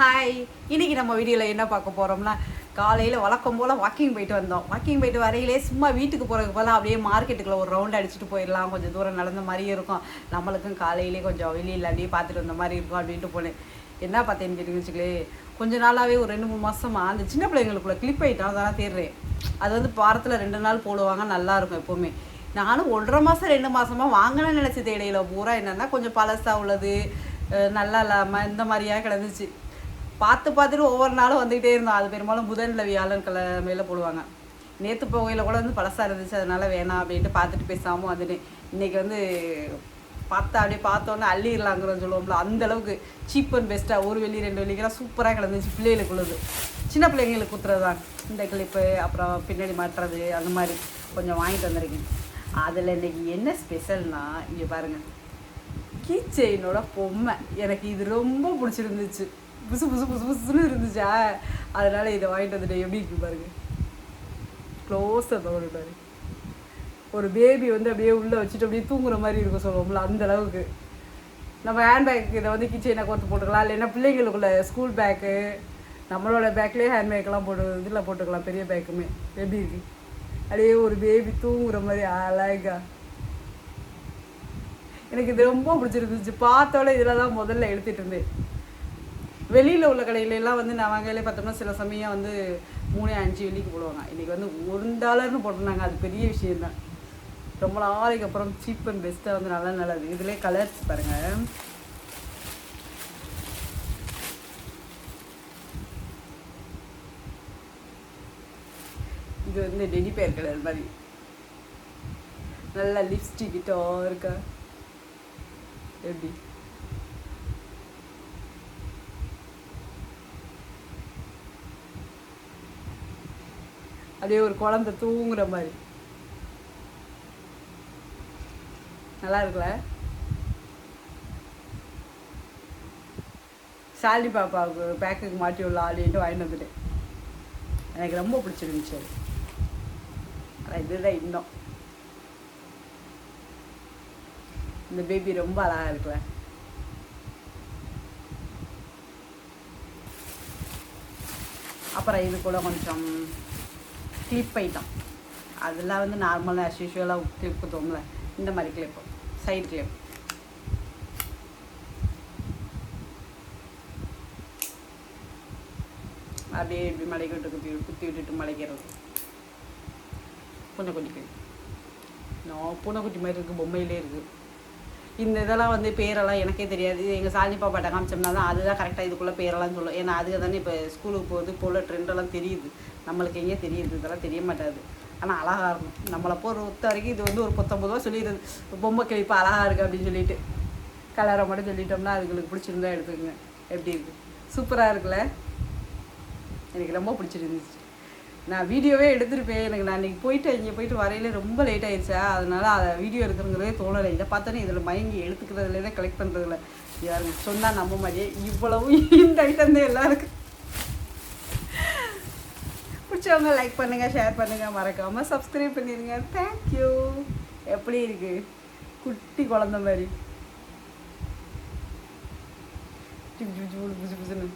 Hi இன்னைக்கு நம்ம வீடியோவில் என்ன பார்க்க போகிறோம்னா காலையில் வழக்கம் போல் வாக்கிங் போயிட்டு வந்தோம். வாக்கிங் போயிட்டு வரையிலே சும்மா வீட்டுக்கு போகிறதுக்கு போல அப்படியே மார்க்கெட்டுக்குள்ள ஒரு ரவுண்ட் அடிச்சுட்டு போயிடலாம். கொஞ்சம் தூரம் நடந்த மாதிரியும் இருக்கும். நம்மளுக்கும் காலையிலே கொஞ்சம் வெளியில் அப்படியே பார்த்துட்டு வந்த மாதிரி இருக்கும் அப்படின்ட்டு போனேன். என்ன பார்த்தேன்னு கேட்டீங்கன்னு கொஞ்ச நாளாகவே ஒரு ரெண்டு மூணு மாதமாக அந்த சின்ன பிள்ளைங்களுக்குள்ள கிளிப் ஐட்டம் அதெல்லாம் தேடுறேன். அது வந்து வாரத்தில் ரெண்டு நாள் போடுவாங்க நல்லாயிருக்கும் எப்போவுமே. நானும் ஒன்றரை மாதம் ரெண்டு மாதமாக வாங்கணும்னு நினச்சி தேடையில் பூரா என்னென்னா கொஞ்சம் பழசாக உள்ளது நல்லா இல்லாமல் இந்த மாதிரியா கிடந்துச்சு. பார்த்து பார்த்துட்டு ஒவ்வொரு நாளும் வந்துக்கிட்டே இருந்தோம். அது பெரும்பாலும் புதன்ல வியாழன் கிழமையில போடுவாங்க. நேற்று போகையில் கூட வந்து பழசாக இருந்துச்சு. அதனால வேணாம் அப்படின்ட்டு பார்த்துட்டு பேசாமல் வந்துட்டு இன்னைக்கு வந்து பார்த்தா அப்படியே பார்த்தோன்னே அள்ளிடலாங்கிறோம் சொல்லுவோம்ல அந்த அளவுக்கு சீப் அண்ட் பெஸ்ட்டாக ஒரு வெள்ளி ரெண்டு வெள்ளிக்கெல்லாம் சூப்பராக கிடந்துச்சு. பிள்ளைகளுக்கு உள்ளது. சின்ன பிள்ளைங்களுக்கு குத்துறது தான் இந்த கிளிப்பு அப்புறம் பின்னாடி மாட்டுறது அந்த மாதிரி கொஞ்சம் வாங்கிட்டு வந்திருக்கேன். அதில் இன்னைக்கு என்ன ஸ்பெஷல்னா இங்கே பாருங்கள் கீச்செயினோட பொம்மை. எனக்கு இது ரொம்ப பிடிச்சிருந்துச்சு. புசு புசு புசு புசுன்னு இருந்துச்சா. அதனால இதை வாங்கிட்டு வந்துட்டேன். எப்படி இருக்கு பாருங்க. க்ளோஸ் அதோட பாரு ஒரு பேபி வந்து அப்படியே உள்ளே வச்சுட்டு அப்படியே தூங்குற மாதிரி இருக்கும் சொல்லுவோம்ல அந்த அளவுக்கு. நம்ம ஹேண்ட் பேக் இதை வந்து கிச்சனை கோர்த்து போட்டுக்கலாம். இல்லைன்னா பிள்ளைங்களுக்குள்ள ஸ்கூல் பேக்கு நம்மளோட பேக்லேயே ஹேண்ட் பேக்கெல்லாம் போட்டு இதில் போட்டுக்கலாம் பெரிய பேக்குமே எப்படி இருக்கு? அப்படியே ஒரு பேபி தூங்குற மாதிரி அழகா. எனக்கு இது ரொம்ப பிடிச்சிருந்துச்சு. பார்த்தோட இதில் தான் முதல்ல எடுத்துகிட்டு இருந்தேன். வெளியில் உள்ள கடையில எல்லாம் வந்து நான் வாங்கையிலே பார்த்தோம்னா சில சமயம் வந்து மூணு அஞ்சு வெள்ளிக்கு போடுவாங்க. இன்றைக்கி வந்து ஒரு டாலர்னு போட்டிருந்தாங்க. அது பெரிய விஷயந்தான் ரொம்ப நாளைக்கு அப்புறம் சீப் அண்ட் பெஸ்ட்டாக வந்து நல்லா நல்லது. இதுலேயே கலர்ஸ் பாருங்கள் இது வந்து டெடி பேர் கலர் மாதிரி. நல்லா லிப்ஸ்டிக் கிட்ட இருக்கா? எப்படி? அப்படியே ஒரு குழந்தை தூங்குற மாதிரி. நல்லா இருக்குல்ல சாலி பாப்பாவுக்கு பேக்குக்கு மாட்டி உள்ள ஆடிட்டு வாங்கிட்டு வந்துட்டேன். எனக்கு ரொம்ப பிடிச்சிருந்துச்சு அது. ஆனால் இதுதான் இன்னும். இந்த பேபி ரொம்ப அழகாக இருக்குல்ல? அப்புறம் இது கூட கொஞ்சம் கிளிப் ஐட்டம் அதெல்லாம் வந்து நார்மலாக ஆஸ் யூஷுவலாக கிளிப் குத்துவோம்ல இந்த மாதிரி கிளிப்பு சைடு கிளிப் அப்படியே இப்படி மலைக்கு விட்டு குத்தி குத்தி விட்டுட்டு மலைக்கிறது. பூனைக்குட்டிக்கு. நான் பூனைக்குட்டி மாதிரி இருக்குது பொம்மையிலே இருக்குது இந்த இதெல்லாம் வந்து பேரெல்லாம் எனக்கே தெரியாது. இது எங்கள் சாலி பாப்பாட்ட காமிச்சோம்னா தான் அதுதான் கரெக்டாக இதுக்குள்ளே பேரெல்லாம் சொல்லும். ஏன்னா அதுக்கு தானே இப்போ ஸ்கூலுக்கு போகிறது போல் ட்ரெண்டெல்லாம் தெரியுது. நம்மளுக்கு எங்கேயும் தெரியுது இதெல்லாம் தெரிய மாட்டாது ஆனால் அழகாக இருக்கும். நம்மளை பொறுத்த வரைக்கும் இது வந்து ஒரு பத்தொம்பது ரூபா சொல்லிடுது பொம்மை கிளிப்பு அழகாக இருக்குது அப்படின்னு சொல்லிட்டு. கலரை மட்டும் சொல்லிட்டோம்னா அதுங்களுக்கு பிடிச்சிருந்தா எடுத்துக்கோங்க. எப்படி இருக்குது சூப்பராக இருக்குல்ல? எனக்கு ரொம்ப பிடிச்சிருந்துச்சு. நான் வீடியோவே எடுத்திருப்பேன் எனக்கு நான் இன்றைக்கி போயிட்டு இங்கே போயிட்டு வரையில ரொம்ப லேட் ஆயிடுச்சா அதனால அதை வீடியோ எடுக்கிறங்கிறதே தோணலை இதை பார்த்தோன்னே இதில் மயங்கி எடுத்துக்கிறதுல கலெக்ட் பண்ணுறதுல யாருங்க சொன்னால் நம்ப மாதிரியே இவ்வளவும் இந்த ஐட்டம் தான் எல்லாருக்கும் பிடிச்சவங்க லைக் பண்ணுங்கள் ஷேர் பண்ணுங்கள் மறக்காமல் சப்ஸ்கிரைப் பண்ணிடுங்க தேங்க்யூ எப்படி இருக்கு குட்டி குழந்த மாதிரி புசு புசுன்னு